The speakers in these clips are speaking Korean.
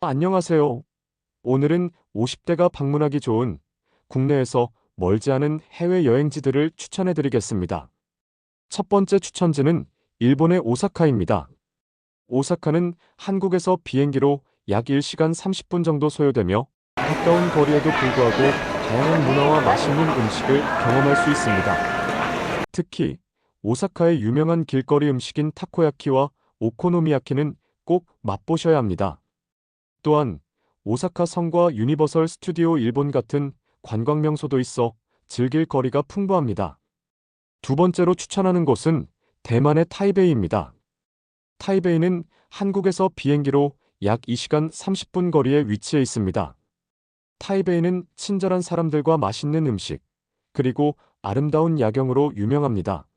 안녕하세요. 오늘은 50대가 방문하기 좋은 국내에서 멀지 않은 해외 여행지들을 추천해 드리겠습니다. 첫 번째 추천지는 일본의 오사카입니다. 오사카는 한국에서 비행기로 약 1시간 30분 정도 소요되며 가까운 거리에도 불구하고 다양한 문화와 맛있는 음식을 경험할 수 있습니다. 특히 오사카의 유명한 길거리 음식인 타코야키와 오코노미야키는 꼭 맛보셔야 합니다. 또한 오사카 성과 유니버설 스튜디오 일본 같은 관광 명소도 있어 즐길 거리가 풍부합니다. 두 번째로 추천하는 곳은 대만의 타이베이입니다. 타이베이는 한국에서 비행기로 약 2시간 30분 거리에 위치해 있습니다. 타이베이는 친절한 사람들과 맛있는 음식, 그리고 아름다운 야경으로 유명합니다.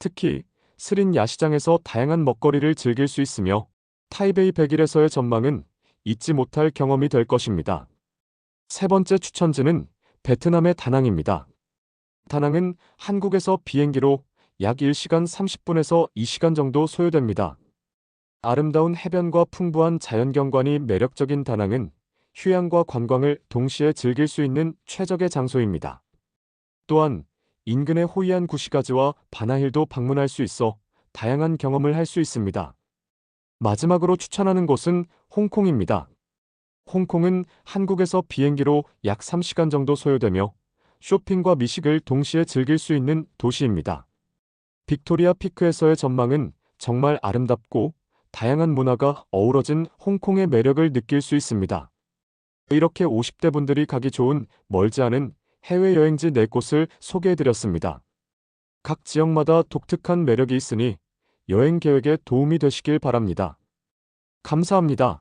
특히 스린 야시장에서 다양한 먹거리를 즐길 수 있으며 타이베이 100일에서의 전망은 잊지 못할 경험이 될 것입니다. 세 번째 추천지는 베트남의 다낭입니다. 다낭은 한국에서 비행기로 약 1시간 30분에서 2시간 정도 소요됩니다. 아름다운 해변과 풍부한 자연경관이 매력적인 다낭은 휴양과 관광을 동시에 즐길 수 있는 최적의 장소입니다. 또한 인근의 호이안 구시가지와 바나힐도 방문할 수 있어 다양한 경험을 할 수 있습니다. 마지막으로 추천하는 곳은 홍콩입니다. 홍콩은 한국에서 비행기로 약 3시간 정도 소요되며 쇼핑과 미식을 동시에 즐길 수 있는 도시입니다. 빅토리아 피크에서의 전망은 정말 아름답고 다양한 문화가 어우러진 홍콩의 매력을 느낄 수 있습니다. 이렇게 50대 분들이 가기 좋은 멀지 않은 해외여행지 4곳을 소개해드렸습니다. 각 지역마다 독특한 매력이 있으니 여행 계획에 도움이 되시길 바랍니다. 감사합니다.